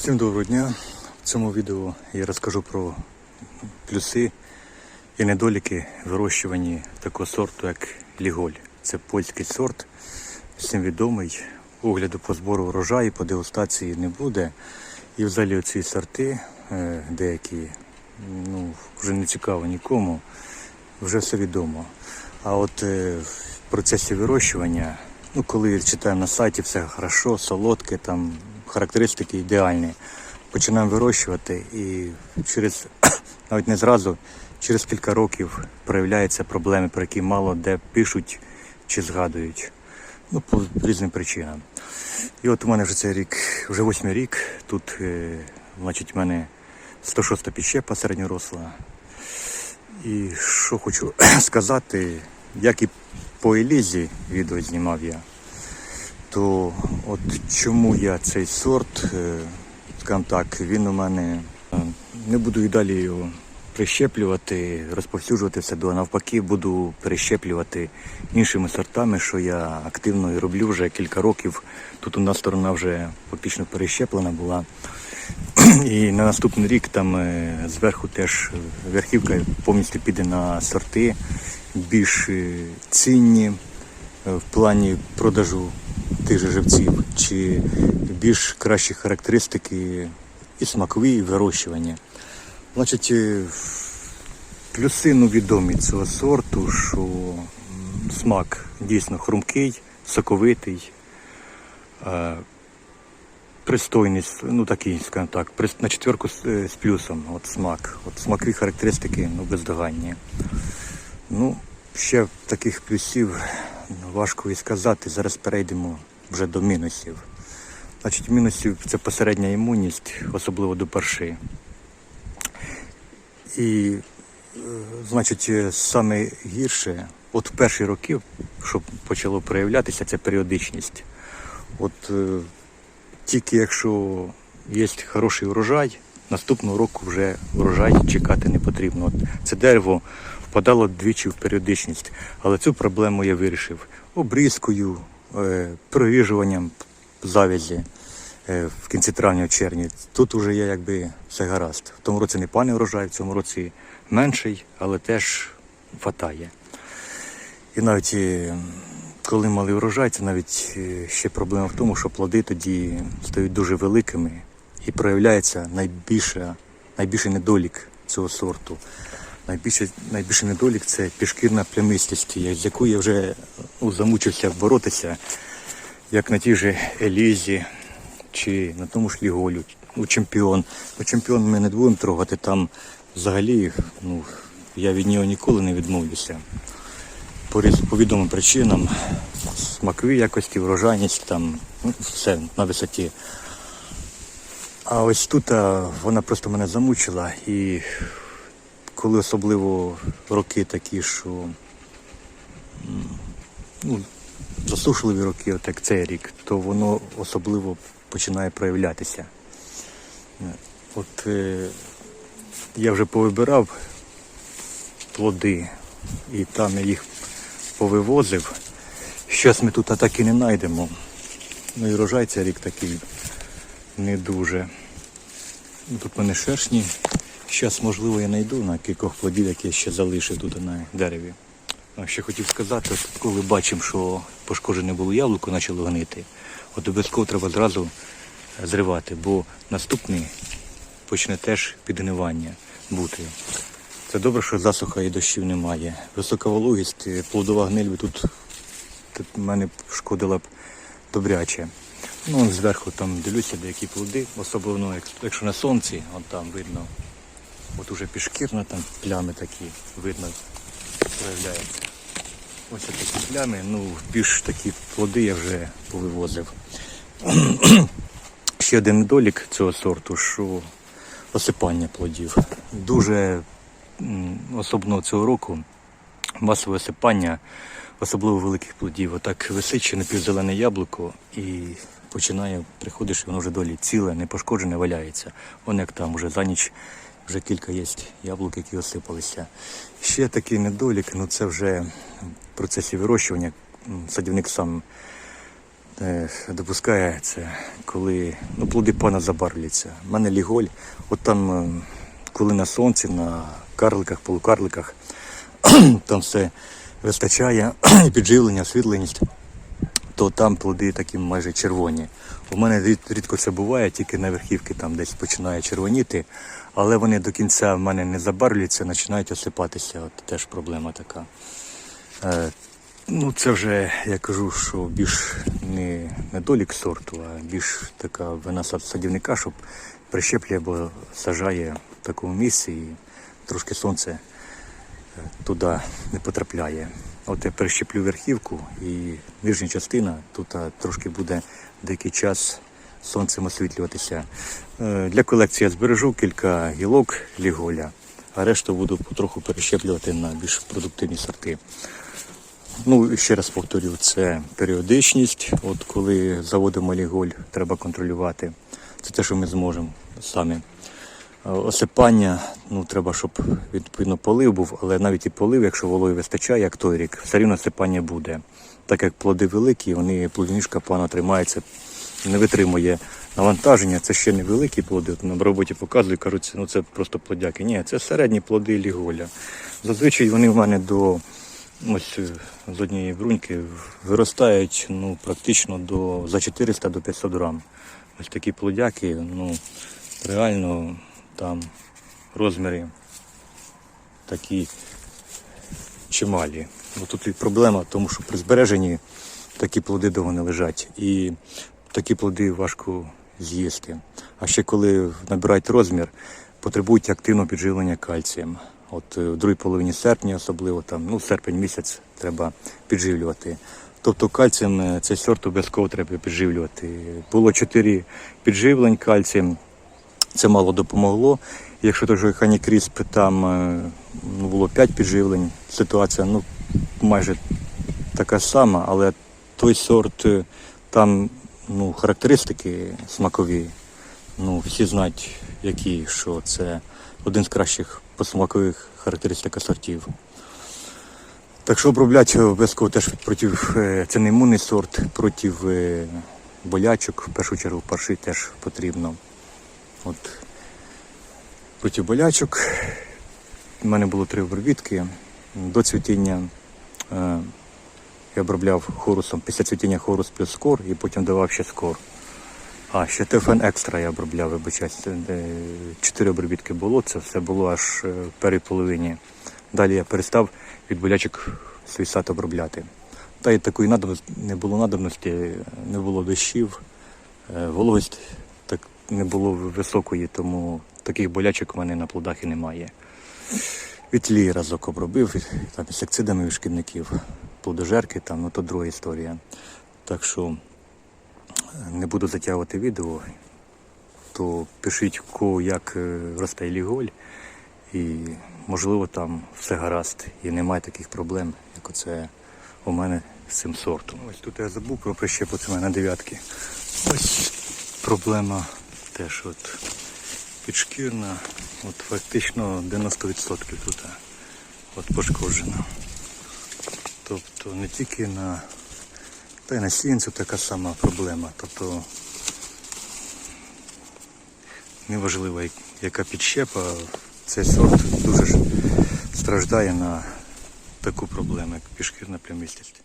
Всім доброго дня. В цьому відео я розкажу про плюси і недоліки вирощування такого сорту, як Ліголь. Це польський сорт, всім відомий. Огляду по збору врожаю, по дегустації не буде. І взагалі ці сорти, е, деякі, ну, вже не цікаво нікому, вже все відомо. А от е, в процесі вирощування, ну коли читаємо на сайті, все хорошо, солодке, там характеристики ідеальні. Починаємо вирощувати і через навіть не зразу, через кілька років проявляються проблеми, про які мало де пишуть чи згадують. Ну, по різним причинам. І от у мене вже цей рік, вже восьмий рік. Тут, е, значить, у мене 106 підщепа середньоросла. І що хочу сказати, як і по Елізі відео знімав я, то от чому я цей сорт, е, так, він у мене е, не буду і далі його прищеплювати, розповсюджувати все до навпаки, буду перещеплювати іншими сортами, що я активно і роблю вже кілька років. Тут одна сторона вже фактично перещеплена була. І на наступний рік там е, зверху теж верхівка повністю піде на сорти більш цінні в плані продажу тих же живців, чи більш кращі характеристики і смакові, і вирощування. Значить, е, плюси ну, відомі цього сорту, що смак дійсно хрумкий, соковитий. е, пристойність, ну такий, скажімо так, на четверку з, е, плюсом, от смак. От смакові характеристики ну, бездоганні. Ну, ще таких плюсів важко і сказати. Зараз перейдемо вже до мінусів. Значить, мінусів це посередня імунність, особливо до парши. І, е, значить, е, саме гірше, от в перші роки, що почало проявлятися, це періодичність. От е, тільки якщо є хороший урожай, наступного року вже урожай чекати не потрібно. От це дерево впадало двічі в періодичність, але цю проблему я вирішив обрізкою, е, провіжуванням завязі е, в кінці травня, червні. Тут уже є якби все гаразд. В тому році не паний урожай, в цьому році менший, але теж фатає. І навіть е, коли малий урожай, це навіть ще проблема в тому, що плоди тоді стають дуже великими і проявляється найбільша, найбільший недолік цього сорту. Найбільший, найбільший недолік це пішкірна плямистість, з якою я вже ну, замучився боротися, як на тій же Елізі чи на тому ж Ліголю, ну, чемпіон. Ну, чемпіон ми не будемо трогати, там взагалі ну, я від нього ніколи не відмовлюся по, відомим причинам, смакові якості, врожайність, там, ну, все на висоті. А ось тут вона просто мене замучила і коли особливо роки такі, що ну, засушливі роки, от як цей рік, то воно особливо починає проявлятися. От е, я вже повибирав плоди, і там я їх повивозив. Щас ми тут так і не знайдемо. Ну і рожай цей рік такий не дуже. Тут в мене шершні. Зараз, можливо, я знайду на кількох плодів, які я ще залишив тут на дереві. Ще хотів сказати, от коли бачимо, що пошкоджене було яблуко, почало гнити, от обов'язково треба зразу зривати, бо наступний почне теж підгнивання бути. Це добре, що засуха і дощів немає. Висока вологість, плодова гниль би тут, тут мене шкодила б добряче. Ну, зверху там дивлюся деякі плоди, особливо якщо на сонці, от там видно. От уже пішкірно там плями такі видно проявляються. Ось такі плями, ну більш такі плоди я вже повивозив. Ще один недолік цього сорту, що осипання плодів. Дуже особливо цього року масове осипання, особливо великих плодів. Отак висить ще напівзелене яблуко і починає, приходиш, і воно вже долі ціле, не пошкоджене, валяється. Воно як там уже за ніч вже кілька є яблук, які осипалися. Ще такий недолік, ну це вже в процесі вирощування. Садівник сам е, допускає це, коли ну, плоди пана забарвляться. У мене ліголь, от там, е, коли на сонці, на карликах, полукарликах, там все вистачає, підживлення, освітленість, то там плоди такі майже червоні. У мене рідко це буває, тільки на верхівки там десь починає червоніти, але вони до кінця в мене не забарвлюються, починають осипатися. От теж проблема така. Е, Ну, це вже я кажу, що більш не недолік сорту, а більш така вина садівника, щоб прищеплює, бо сажає в такому місці і трошки сонце туди не потрапляє. От я перещеплю верхівку і нижня частина тут трошки буде деякий час сонцем освітлюватися. Е, Для колекції я збережу кілька гілок ліголя, а решту буду потроху перещеплювати на більш продуктивні сорти. Ну, ще раз повторю, це періодичність. От коли заводимо ліголь, треба контролювати. Це те, що ми зможемо самі. Е, Осипання, ну треба, щоб відповідно полив був, але навіть і полив, якщо вологи вистачає, як той рік, все рівно осипання буде. Так як плоди великі, вони плодоніжка погано тримається, не витримує навантаження. Це ще не великі плоди. От на роботі показують, кажуть, ну це просто плодяки. Ні, це середні плоди ліголя. Зазвичай вони в мене до ось з однієї бруньки виростають ну, практично до, за 400 до 500 грам. Ось такі плодяки, ну, реально там розміри такі чималі. Ну, тут і проблема тому, що при збереженні такі плоди довго не лежать. І такі плоди важко з'їсти. А ще коли набирають розмір, потребують активного підживлення кальцієм. От е, в другій половині серпня, особливо там, ну, серпень місяць треба підживлювати. Тобто кальцієм е, цей сорт обов'язково треба підживлювати. Було чотири підживлень кальцієм, це мало допомогло. Якщо той же Ханікрісп, там е, ну, було 5 підживлень, ситуація ну, майже така сама, але той сорт, е, там ну, характеристики смакові, ну, всі знають, які, що це один з кращих по смакових характеристик сортів. Так що обробляти обов'язково теж проти, е, це не імунний сорт, проти болячок, в першу чергу парши теж потрібно. От проти болячок. У мене було три обробітки. До цвітіння е, я обробляв хорусом, після цвітіння хорус плюс скор і потім давав ще скор. А, ще ТФН екстра я обробляв, вибачаюсь. Е, Чотири обробітки було, це все було аж е, в першій половині. Далі я перестав від болячок свій сад обробляти. Та й такої надобності не було надобності, не було дощів, е, вологість не було високої, тому таких болячок у мене на плодах і немає. Вітлі разок обробив там, інсектицидами від шкідників, плодожерки, там, ну то друга історія. Так що не буду затягувати відео, то пишіть кого як е, росте ліголь, і можливо там все гаразд і немає таких проблем, як оце у мене з цим сортом. Ось тут я забув про прищепу, це на дев'ятки. Ось проблема теж от підшкірна, от фактично 90% тут от пошкоджена. Тобто не тільки на та й на сінцю така сама проблема. Тобто неважливо, яка підщепа, цей сорт дуже страждає на таку проблему, як пішкірна плямистість.